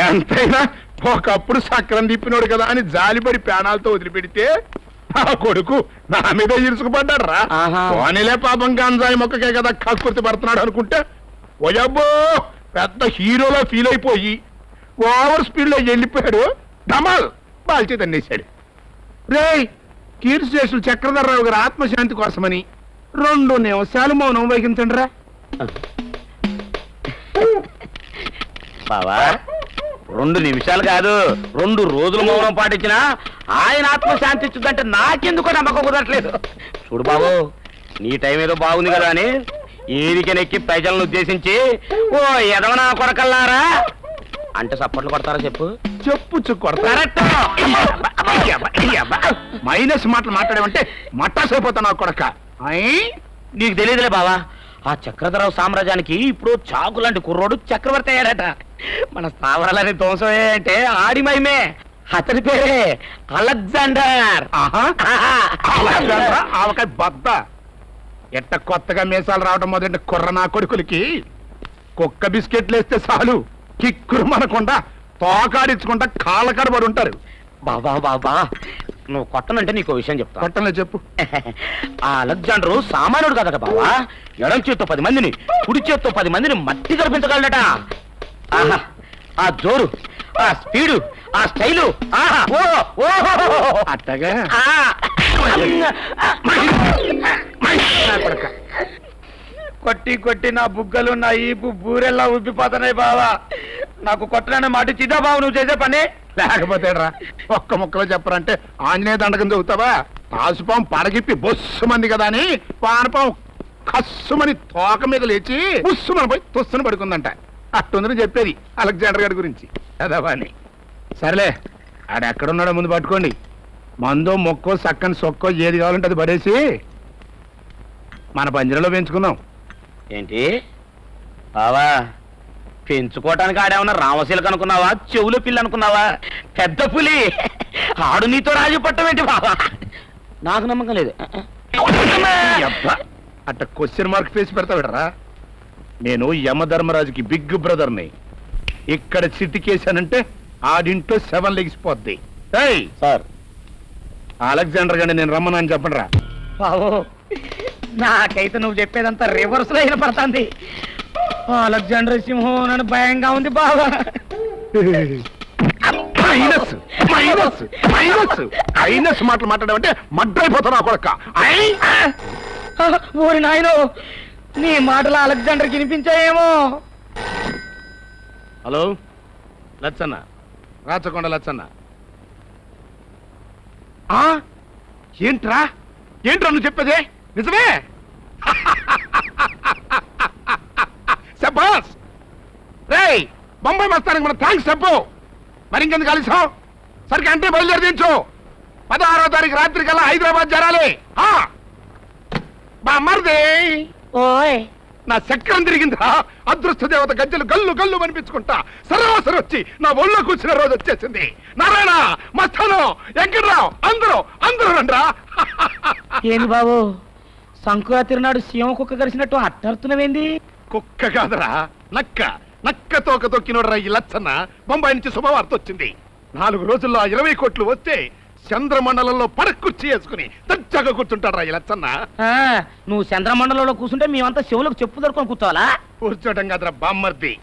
ఎంతైనా ఒకప్పుడు సక్రం తిప్పినోడు కదా అని జాలిపడి ప్రాణాలతో వదిలిపెడితే ఆ కొడుకు నా మీద ఇరుసుకుపడ్డాడు రా ఆహా. పోనీలే పాపం గంజాయి మొక్కకే కదా కక్కుర్తి పడుతున్నాడు అనుకుంటే ఓయబ్బో పెద్ద హీరోలా ఫీల్ అయిపోయి ఓవర్ స్పీడ్లో వెళ్ళిపోయాడు. ధమాల్! బాల్చి తన్నేశాడు. రే కీర్తి స్టేషన్ చక్రధరరావు గారి ఆత్మశాంతి కోసమని రెండు నిమిషాలు మౌనం వహించండి రా బావా రెండు నిమిషాలు కాదు రెండు రోజులు మౌనం పాటించిన ఆయన ఆత్మ శాంతించుదంటే నాకెందుకో నమ్మకం కుదరట్లేదు. చూడు బాబు నీ టైం ఏదో బాగుంది కదా అని ఏదికనెక్కి ప్రజలను ఉద్దేశించి ఓ ఎదవనా కొడకల్లారా? అంటే సప్పట్లు కొడతారా చెప్పు? చెప్పు కరెక్ట్. మైనస్ మాటలు మాట్లాడేమంటే మట్టాసైపోతా నా కొడక. నీకు తెలియదులే బావా. ఆ చక్రధరరావు సామ్రాజ్యానికి ఇప్పుడు చాకు లాంటి కుర్రోడు చక్రవర్తి అయ్యాడట. మన స్థావరాలని ధ్వంసం అంటే ఆడి మహిమే. అతని పేరే అలెగ్జాండర్. ఆవకాయ బద్ద. ఎట్ట కొత్తగా మీసాలు రావడం మొదటి కుర్ర నా కొడుకులకి? కుక్క బిస్కెట్లు వేస్తే చాలు. కిక్కురు మనకుండా తోకాడించుకుంటా కాళ్ళ కడబడి ఉంటారు. బాబా బాబా నువ్వు కొట్టనంటే నీకు విషయం చెప్తా. కొట్టలే చెప్పు. ఆ అలెగ్జాండరు సామాన్యుడు కదట బావా. ఎడం చేత్తో పది మందిని కుడి చేత్తో పది మందిని మట్టి కల్పించగలడట ఆహా ఆ జోరు ఆ స్పీడు ఆ స్టైలు ఆహా ఓ ఓ అట్టగా? ఆ. నా కొడక కొట్టి కొట్టి నా బుగ్గలు నా ఈపు బూరెల్లా ఉబ్బిపోతున్నాయి బావా. నాకు కొట్టననే మాట చిదా బావు నువ్వు చేసే పని? లేకపోతే రా ఒక్క ముక్కలో చెప్పరంటే ఆంజనేయ దండకం చదువుతావా తాసుపాం పడగిప్పి బొస్సు మంది కదా అని పానపాం కస్సుమని తోక మీద లేచి బుస్సుమని పోయి తుస్సును పడుకుందంట. అట్టుందని చెప్పేది అలెగ్జాండర్ గారి గురించి. చదవా అని సరేలే ఆడ ఎక్కడున్నాడో ముందు పట్టుకోండి. మందో మొక్కో సక్కని సొక్కో ఏది కావాలంటే అది పడేసి మన పంజరంలో పెంచుకుందాం. ఏంటి? బావా పెంచుకోవటానికి ఆడేమన్నా రామశీలకు అనుకున్నావా? చెవులు పిల్ల అనుకున్నావా? పెద్ద పులి! ఆడు నీతో రాజు పట్టం ఏంటి బావా? నాకు నమ్మకం లేదు. అబ్బా, అట్ట క్వశ్చన్ మార్క్ ఫేసి పెడతావిడరా నేను యమధర్మరాజుకి బిగ్ బ్రదర్ని. ఇక్కడ చిటికేశానంటే ఆడింట్లో సెవెన్ లెగిసిపోద్ది ఏయ్! సార్. అలెగ్జాండర్ గారిని నేను రమ్మనని చెప్పండి రా బావో నాకైతే నువ్వు చెప్పేదంతా రివర్స్లో వినపడుతుంది. అలెగ్జాండర్ సింహం నన్ను భయంగా ఉంది బావా. Minus minus minus. మైనస్ మాటలు మాట్లాడమంటే మడ్డైపోతున్నా కొడక. ఐ! ఓరి నాయనో నీ మాటలు అలెగ్జాండర్ వినిపించాయేమో. హలో లచ్చన్న. రాచకొండ లచ్చన్న. ఆ? ఏంట్రా? ఏంట్రా నువ్వు చెప్పేది? నిజమే? శబాస్ రేయ్ బొంబాయి మస్తానికి మన థ్యాంక్స్ చెప్పు. మరి ఇంకెందుకు కలిసాం సరికి అంటే బయలుదేరి దించు. పదహారో తారీఖు రాత్రి కల్లా హైదరాబాద్ జరాలి మరిది! ఓయ్! నా చక్రం తిరిగిందా అదృష్ట దేవత గజ్జలు గల్లు గల్లు అనిపించుకుంటా సరాసరి వచ్చి నా ఒళ్ళో కూర్చున్న రోజు వచ్చేసింది. నారాయణ మస్తాను వెంకట్రావు అందరూ అందరూ రండ్రా. ఏంది బాబు? సంక్రాంతి నాడు సీమ కుక్క కలిసినట్టు అట్టడుతున్నవేంది? కుక్క కాదరా. నక్క. నక్క తోక తొక్కినోడరా ఈ లచ్చన్న. బొంబాయి నుంచి శుభవార్త వచ్చింది. నాలుగు రోజుల్లో ఆ ఇరవై కోట్లు వస్తే చంద్రమండలంలో పడకుర్చి వేసుకుని దచ్చగా కూర్చుంటారా ఈ లచ్చన్న. ఆ, నువ్వు చంద్రమండలంలో కూర్చుంటే మేమంతా చెవులకు చెప్పు దొరుకుని కూర్చోవాలా? కూర్చోటం కాదురా బామ్మర్ది.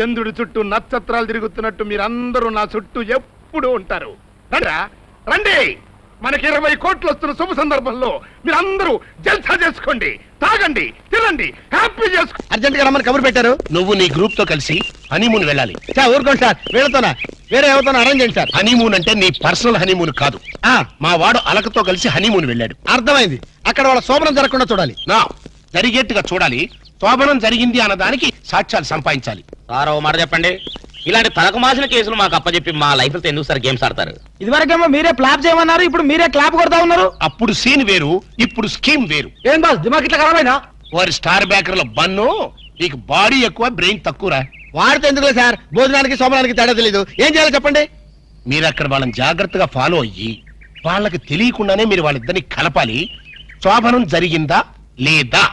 చంద్రుడి చుట్టూ నక్షత్రాలు తిరుగుతున్నట్టు మీరందరూ నా చుట్టూ ఎప్పుడు ఉంటారు. రండిరా. రండి. మనకి ఇరవై కోట్లు వస్తున్న శుభ సందర్భంలో మీరందరూ జల్సా చేసుకోండి. తాగండి తినండి హ్యాపీ చేసుకో అర్జెంట్గా రమ్మని కబురు పెట్టారు. నువ్వు నీ గ్రూప్తో కలిసి హనీమూన్ వెళ్ళాలి. సార్ ఊరుకోండి సార్ వీళ్ళతోనా? వేరే ఎవరితోనా అరేంజ్ చేయండి సార్. హనీమూన్ అంటే నీ పర్సనల్ హనీమూన్ కాదు. ఆ, మా వాడు అలకతో కలిసి హనీమూన్ వెళ్ళాడు. అర్థమైంది. అక్కడ వాళ్ళ శోభనం జరగకుండా చూడాలి. నా జరిగేట్టుగా చూడాలి. శోభనం జరిగింది అన్న దానికి సాక్ష్యాలు సంపాదించాలి. సార్ ఓ మాట చెప్పండి. ఇలాంటి తలకు మాసిన కేసులు మాకు అప్పచెప్పి మా లైఫ్ ఎందుకు సార్ గేమ్స్ ఆడతారు? ఇదివరకేమో మీరే క్లాప్ చేయమన్నారు ఇప్పుడు మీరే క్లాప్ కొడతా ఉన్నారు. అప్పుడు సీన్ వేరు ఇప్పుడు స్కీమ్ వేరు. ఏం బాస్ దిమాగ్ ఇట్లా ఖరాబైనా వారి స్టార్ బ్యాకర్లో బన్ను నీకు బాడీ ఎక్కువ బ్రెయిన్ తక్కువరా వాడితే ఎందుకులే సార్? భోజనానికి శోభనానికి తేడా తెలీదు. ఏం చేయాలో చెప్పండి. మీరు అక్కడ వాళ్ళని జాగ్రత్తగా ఫాలో అయ్యి వాళ్ళకి తెలియకుండానే మీరు వాళ్ళిద్దరిని కలపాలి. శోభనం జరిగిందా లేదా?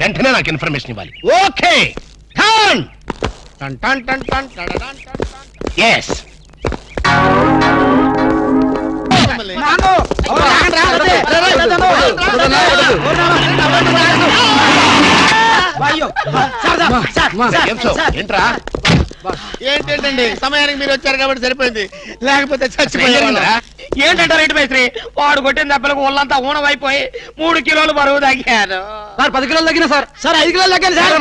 వెంటనే నాకు ఇన్ఫర్మేషన్ ఇవ్వాలి. ఓకే టన్ టన్ టన్ టన్ టడడన్ టన్ టన్. ఎస్. ఏంట్రా ఏంటండి సమయానికి మీరు వచ్చారు కాబట్టి సరిపోయింది లేకపోతే చచ్చిపోయారు జరిగిందిరా? ఏంటంటారు ఏంటి మేస్త్రి వాడు కొట్టిన దెబ్బలకు ఒళ్ళంతా ఊనమైపోయి మూడు కిలోలు బరువు తగ్గాను సార్ పది కిలోలు తగ్గిన సార్ సార్ ఐదు కిలోలు తగ్గాను సార్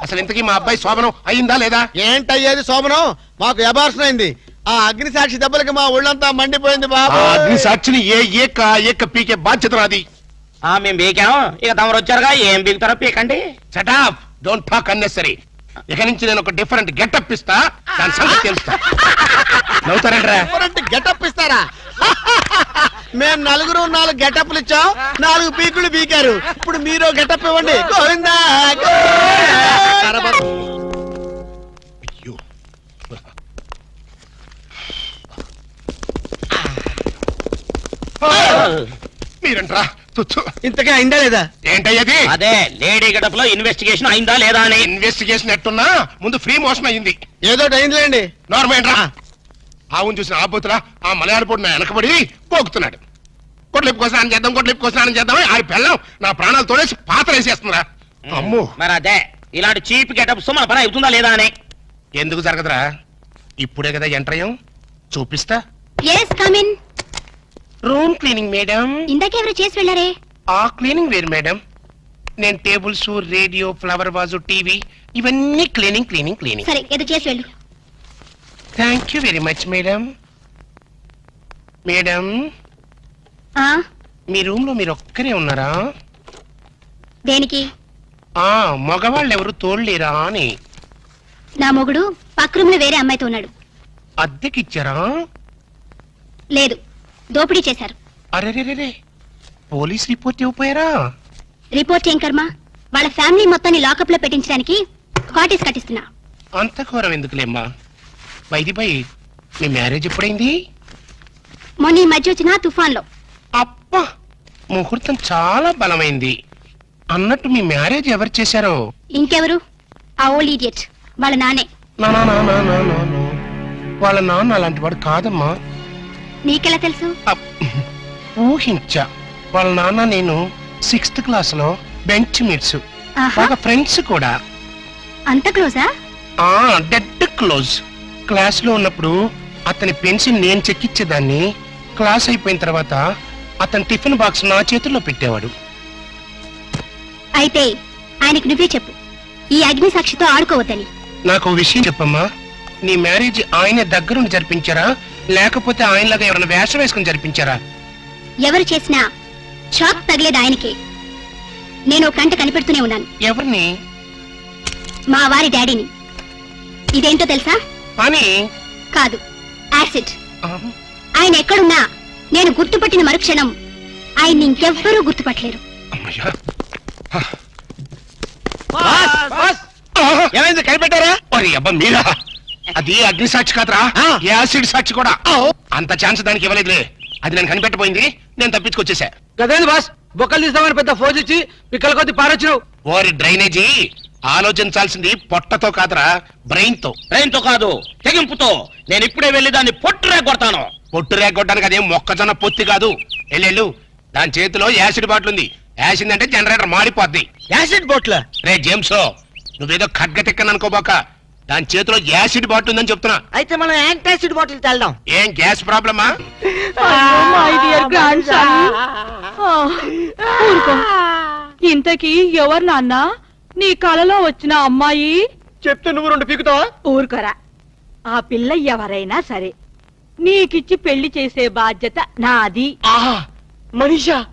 అసలు ఇంతకీ మా అబ్బాయి శోభనం అయిందా లేదా? ఏంటయ్యేది శోభనం? మాకు అబార్షన్ అయింది. ఆ అగ్ని సాక్షి దెబ్బలకి మా ఒళ్ళంతా మండిపోయింది ఆ బాబు అగ్ని సాక్షిని ఏ ఏక ఏక పీకే బాధ్యత నాది. ఆ మేము బీకాం ఇక తమరు వచ్చారుగా ఏం బీగుతారో పీకండి. Shut up don't talk unnecessary ఇక నుంచి నేను ఒక డిఫరెంట్ గెటప్ ఇస్తా దాని సంగతి తెలుస్తా. నవ్వుతారంట్రా. గెటప్ ఇస్తారా? మేము నలుగురు నాలుగు గెటప్లు ఇచ్చాం. నాలుగు పీకులు పీకారు. ఇప్పుడు మీరు గెటప్ ఇవ్వండి. గోవిందా గోవిందా. అయ్యో. మీరంట్రా తుచ్చు. ఇంతకే అయిందా లేదా? ఏంటయ్యది అదే లేడీ గడప లో ఇన్వెస్టిగేషన్ అయిందా లేదా అని. ఇన్వెస్టిగేషన్ ఎట్టున్నా? ముందు ఫ్రీ మోషన్ అయ్యింది. ఏదో అయిందిలేండి. నార్మల్ ఆవును చూసిన ఆబోతులా ఆ మలయాళ పొడి నా వెనకబడి పోగుతున్నాడు. కొట్లిప్పు కోసం స్నానం చేద్దాం కొట్లిప్పు కోసం స్నానం చేద్దాం ఆ పిల్లం నా ప్రాణాలు తోడేసి పాత్ర వేసేస్తుందిరా అమ్ము. మరి అదే ఇలాంటి చీప్ గెటప్స్ మన పని అవుతుందా లేదా అని. ఎందుకు జరగదురా? ఇప్పుడే కదా ఎంటర్ అయ్యాం. చూపిస్తా. Yes come in room cleaning madam ఇందాకెవరు చేసి వెళ్ళారే? ఆ క్లీనింగ్ వేరు మేడం నేను tables radio flower vase TV ఇవన్నీ క్లీనింగ్ క్లీనింగ్ క్లీనింగ్ సరే ఏదో చేసి వెళ్ళు. Thank you very much madam madam ఆ? మీ రూమ్లో మీరు ఒక్కరే ఉన్నారా? దేనికి? ఆ మగవాళ్ళు ఎవరు తోడలేరా అని. నా మొగుడు పక్క రూమ్లో వేరే అమ్మాయితో ఉన్నాడు. అద్దెకిచ్చారా? లేదు దోపిడీ చేశారు. అరెరెరెరే పోలీస్ రిపోర్ట్ ఇవ్వపోయారా? రిపోర్ట్ ఏం కర్మ? వాళ్ళ ఫ్యామిలీ మొత్తాన్ని లాకప్లో పెట్టించడానికి కాటేజ్ కట్టిస్తున్నా. అంత ఘోరం ఎందుకులేమ్మా? వైది బై మీ మ్యారేజ్ ఎప్పుడైంది? మొన్న ఈ మధ్య వచ్చిన తుఫాన్లో అబ్బా ముహూర్తం చాలా బలమైంది. అన్నట్టు మీ మ్యారేజ్ ఎవరు చేశారో? ఇంకెవరు? ఆ ఓల్డ్ ఈడియట్ వాళ్ళ నానే నా నా నా నా నా నా నా. వాళ్ళ నాన్న అలాంటి వాడు కాదమ్మా. నీకెలా తెలుసు? అప్. ఊహించా. వాళ్ళ నాన్న నేను సిక్స్త్ క్లాస్లో బెంచ్ మీట్స్ ఆహా. బాగా ఫ్రెండ్స్ కూడా. అంత క్లోజా ఆ? డెడ్ క్లోజ్ క్లాస్లో ఉన్నప్పుడు అతని పెన్సిల్ నేను చెక్కిచ్చేదాన్ని. క్లాస్ అయిపోయిన తర్వాత అతని టిఫిన్ బాక్స్ నా చేతుల్లో పెట్టేవాడు. అయితే ఆయనకి నువ్వే చెప్పు. ఈ అగ్ని సాక్షితో ఆడుకోవద్దని. నాకు విషయం చెప్పమ్మా. నీ మ్యారేజ్ ఆయన దగ్గరుండి జరిపించారా? లేకపోతే ఆయనలాగా ఎవరైనా వేషం వేసుకుని జరిపించారా? ఎవరు చేసినా షాక్ తగిలేది ఆయనకే. నేను కంట కనిపెడుతూనే ఉన్నాను. ఎవరిని? మా వారి డాడీని. ఇదేంటో తెలుసా? అని కాదు యాసిడ్. ఆయన ఎక్కడున్నా నేను గుర్తుపట్టిన మరుక్షణం ఆయన ఇంకెవ్వరూ గుర్తుపట్టలేరు. ఏమైంది కనిపెట్టారా? అబ్బా మీరా? అది అగ్ని సాక్షి కాదురా. యాసిడ్ సాక్షి కూడా. అంత ఛాన్స్ దానికి ఇవ్వలేదులే. అది నేను కనిపెట్టబోయింది నేను తప్పించుకొచ్చేసా. గదేంది బాస్? బొక్కలు తీస్తామని పెద్ద ఫోజ్ ఇచ్చి పిక్కల కొద్ది పారొచ్చినావు. ఓరి డ్రైనేజీ ఆలోచించాల్సింది పొట్టతో కాదురా బ్రెయిన్తో బ్రెయిన్తో కాదు తెగింపుతో. నేను ఇప్పుడే వెళ్ళి దాన్ని పొట్టురే కొడతాను పొట్టు రేగొట్టడానికి అదేం మొక్కజొన్న పొత్తి కాదు. ఎల్లెళ్ళు దాని చేతిలో యాసిడ్ బాటిల్ ఉంది. యాసిడ్ అంటే జనరేటర్ మాడిపోద్ది. యాసిడ్ బోట్ల? రే జేమ్స్ నువ్వేదో ఖడ్గ తిక్కని అనుకోబాక. దాని చేతిలో యాసిడ్ బాటిల్ ఉందని చెప్తున్నా. అయితే మనం యాంటాసిడ్ బాటిల్ తెల్దాం. ఏం గ్యాస్ ప్రాబ్లమా? ఇంతకీ ఎవరు నాన్న? నీ కలలో వచ్చిన అమ్మాయి? చెప్తే నువ్వు రెండు పీకుతావా? ఊరుకోరా. ఆ పిల్ల ఎవరైనా సరే నీకిచ్చి పెళ్ళి చేసే బాధ్యత నాది. ఆహా మనీషా.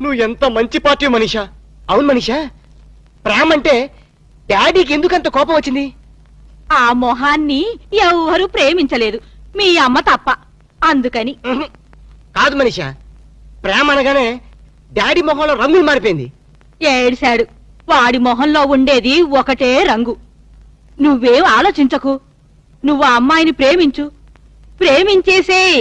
నువ్వు ఎంత మంచి పార్టీ మనీషా. అవును మనీషా. ప్రేమ అంటే డాడీకి ఎందుకంత కోపం వచ్చింది? ఆ మొహాన్ని ఎవ్వరూ ప్రేమించలేదు. మీ అమ్మ తప్ప. అందుకని. ఉహు. కాదు మనీషా. ప్రేమ అనగానే డాడీ మొహంలో రంగులు మారిపోయింది. ఏడిశాడు వాడి మొహంలో ఉండేది ఒకటే రంగు. నువ్వేం ఆలోచించకు. నువ్వు ఆ అమ్మాయిని ప్రేమించు. ప్రేమించేసే